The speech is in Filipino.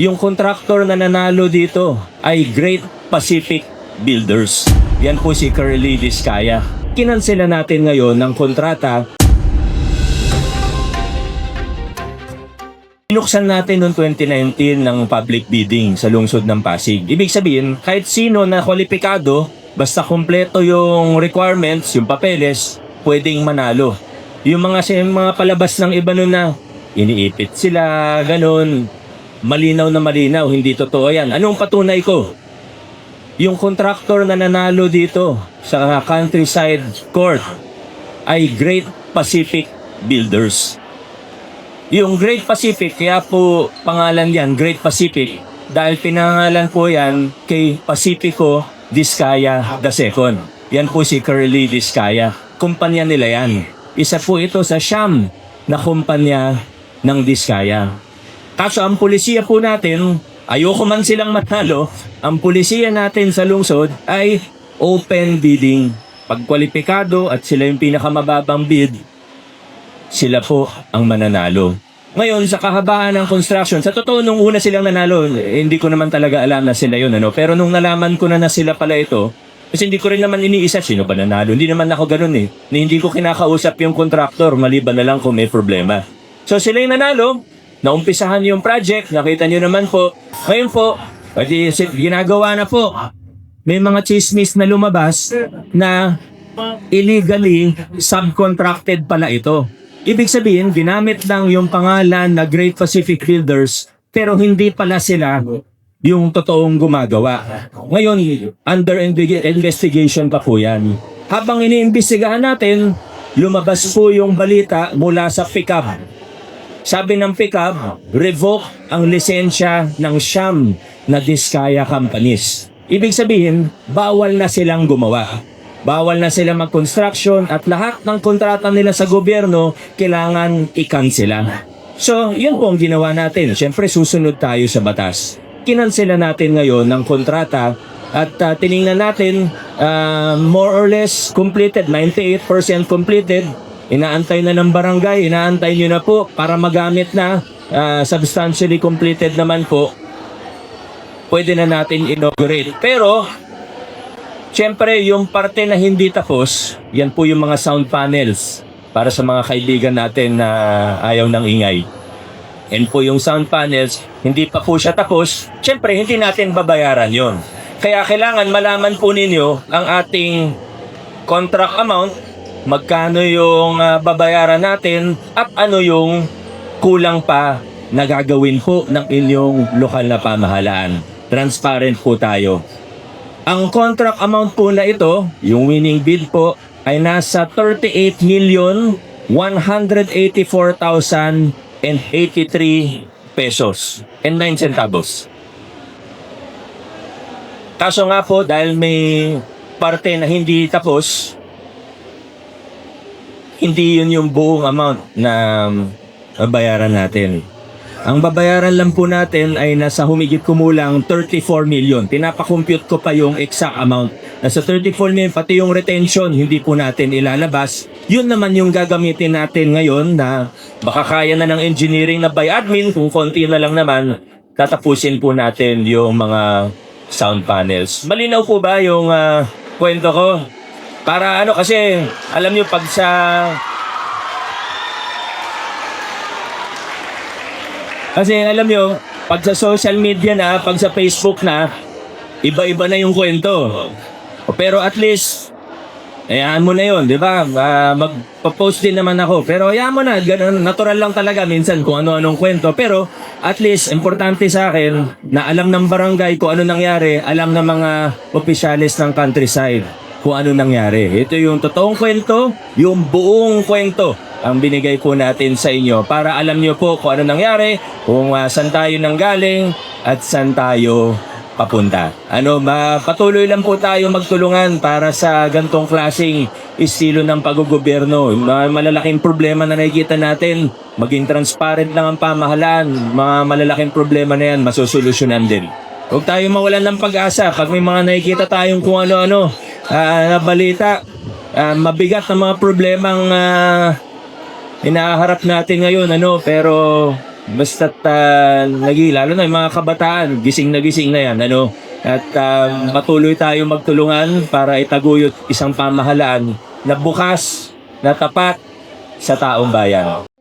Yung contractor na nanalo dito ay Great Pacific Builders. Yan po si Curly Discaya. Kinansela natin ngayon ng kontrata Binuksan natin noong 2019 ng public bidding sa lungsod ng Pasig. Ibig sabihin, kahit sino na kwalipikado, basta kumpleto yung requirements, yung papeles, pwedeng manalo. Yung mga, mga palabas ng iba nun na iniipit sila, ganun, malinaw na malinaw, hindi totoo yan. Anong patunay ko? Yung contractor na nanalo dito sa countryside court ay Great Pacific Builders. Yung Great Pacific, kaya po pangalan yan, Great Pacific, dahil pinangalan po yan kay Pacifico Discaya II. Yan po si Curly Discaya. Kumpanya nila yan. Isa po ito sa siyam na kumpanya ng Discaya. Kaso ang pulisiya po natin, ayoko man silang manalo, ang pulisiya natin sa lungsod ay open bidding. Pagkwalipikado at sila yung pinakamababang bid, sila po ang mananalo. Ngayon, sa kahabaan ng construction, sa totoo, nung una silang nanalo, hindi ko naman talaga alam na sila yun. Ano? Pero nung nalaman ko na na sila pala ito, kasi hindi ko rin naman iniisa sino ba nanalo. Hindi naman ako ganun eh. Na hindi ko kinakausap yung contractor, maliban na lang kung may problema. So sila yung nanalo, naumpisahan yung project, nakita nyo naman po. Ngayon po, ginagawa na po. May mga chismis na lumabas na illegally subcontracted pala ito. Ibig sabihin, ginamit lang yung pangalan na Great Pacific Builders pero hindi pala sila yung totoong gumagawa. Ngayon, under inve- investigation pa po yan. Habang iniimbestigahan natin, lumabas po yung balita mula sa pickup. Sabi ng pickup, revoke ang lisensya ng siyam na Diskaya companies. Ibig sabihin, bawal na silang gumawa. Bawal na sila mag-construction at lahat ng kontrata nila sa gobyerno kailangan i-cancela. So, yun po ang ginawa natin. Siyempre, susunod tayo sa batas. Kinansela natin ngayon ng kontrata at uh, tiningnan natin uh, more or less completed, 98% completed. Inaantay na ng barangay, inaantay nyo na po para magamit na uh, substantially completed naman po. Pwede na natin inaugurate. Pero, Siyempre, yung parte na hindi tapos, yan po yung mga sound panels para sa mga kaibigan natin na ayaw ng ingay. Yan po yung sound panels, hindi pa po siya tapos, siyempre hindi natin babayaran yon. Kaya kailangan malaman po ninyo ang ating contract amount, magkano yung ah, babayaran natin, at ano yung kulang pa na gagawin po ng inyong lokal na pamahalaan. Transparent po tayo. Ang contract amount po na ito, yung winning bid po, ay nasa 38 million 184,083 pesos and 9 centavos. Kaso nga po, dahil may parte na hindi tapos, hindi yun yung buong amount na babayaran natin. Ang babayaran lang po natin ay nasa humigit kumulang 34 million. Pinapakompute ko pa yung exact amount. Nasa 34 million, pati yung retention, hindi po natin ilalabas. Yun naman yung gagamitin natin ngayon na baka kaya na ng engineering na by admin, kung konti na lang naman, tatapusin po natin yung mga sound panels. Malinaw po ba yung ah, kwento ko? Para ano kasi, alam nyo pag sa Kasi alam nyo, pag sa social media na, pag sa Facebook na, iba-iba na yung kwento. Pero at least, hayaan mo na yun, di ba? Ah, magpa-post din naman ako. Pero hayaan mo na, ganun, natural lang talaga minsan kung ano-anong kwento. Pero at least, importante sa akin na alam ng barangay kung ano nangyari, alam ng mga opisyalis ng countryside kung ano nangyari. Ito yung totoong kwento, yung buong kwento ang binigay po natin sa inyo para alam nyo po kung ano nangyari, kung uh, saan tayo nanggaling at saan tayo papunta. Ano, patuloy lang po tayo magtulungan para sa gantong klasing estilo ng paggogobyerno. Mga malalaking problema na nakikita natin, maging transparent lang ang pamahalaan, mga malalaking problema na yan, masusolusyonan din. Huwag tayo mawalan ng pag-asa pag may mga nakikita tayong kung ano-ano ah, na balita, ah, mabigat na mga problemang ah, inaharap natin ngayon ano pero Basta't uh, nagi, lalo na yung mga kabataan, gising na gising na yan, ano? At um, patuloy tayo magtulungan para itaguyod isang pamahalaan na bukas, na tapat sa taong bayan.